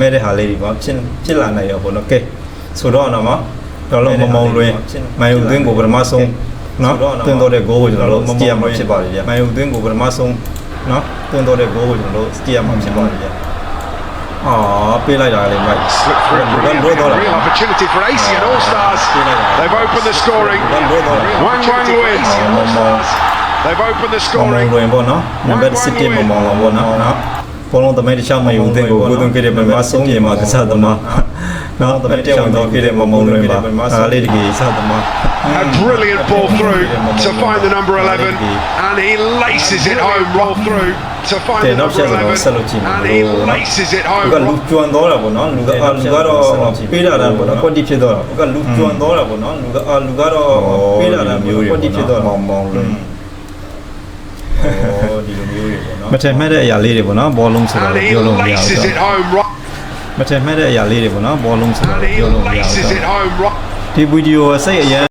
မဲ့တဲ့ဟာလေးတွေပေါ့ဖြစ်ဖြစ်လာနိုင်ရောပေါ့နော်ကဲဆိုတော့နော်ကျွန်တော်တို့မမောင်လွင်မိုင်ဦးသွင်းကိုပထမဆုံးနော်သွင်းတော့တဲ့ဂိုးကိုကျွန်တော်တို့စတီးရမှာဖြစ်ပါတယ်ဗျမိုင်ဦးသွင်းကိုပထမဆုံးနော်သွင်းတော့တဲ့ဂိုးကိုကျွန်တော်တို့စတီးရမှာဖြစ်ပါတယ်ဗျအာပေးလိုက်တာလေမိုက် Slipped through it brilliantly. and A real opportunity for AC and All Stars. They've opened the scoring. ဘာလို့တော့ Wang Wang wins. They've opened the မောင်မောင် scoring. လွင်ပေါ့နော်နံပါတ်7မောင်မောင်လွင်ပေါ့နော်နော် ဘောလုံးတမဲတစ်ချောင်းမယူတဲ့ကိုကိုသွင်းခဲ့တဲ့ပထမဆုံးပြင်မှာကစားသမားနော်တမဲတစ်ချောင်းတော့ခဲ့တဲ့မောင်မောင်လွင်ပါအားလေးတကယ်စားသမား A brilliant ball through to find the number 11. And he laces it home. Roll through to find တဲ့ the နောက် number ဆက်တော့ဆက်လို့ကြည့် 11. မယ် And he laces it ကလူ home. ကျွမ်းတော့တာပေါ့နော်လူကအာလူကတော့ပေးတာတာပေါ့နော်ကွက်တိဖြစ်တော့တာကလူကျွမ်းတော့တာပေါ့နော်လူကအာလူကတော့ပေးတာတာမျိုးတွေကွက်တိဖြစ်တော့မောင်မောင်လွ င်အော်ဒီလိုမျိုးတွေပေါ့နော်မထင်မှတ်တဲ့အရာလေးတွေပေါ့နော်ဘောလုံးဆိုတော့ And he ပြောလို့မရဘူး laces it home. Right. မထင်မှတ်တဲ့အရာလေးတွေပေါ့နော်ဘောလုံးဆိုတော့ And he ပြောလို့မရဘူး laces it home. Right. ဒီဗီဒီယိုစိတ်အရန်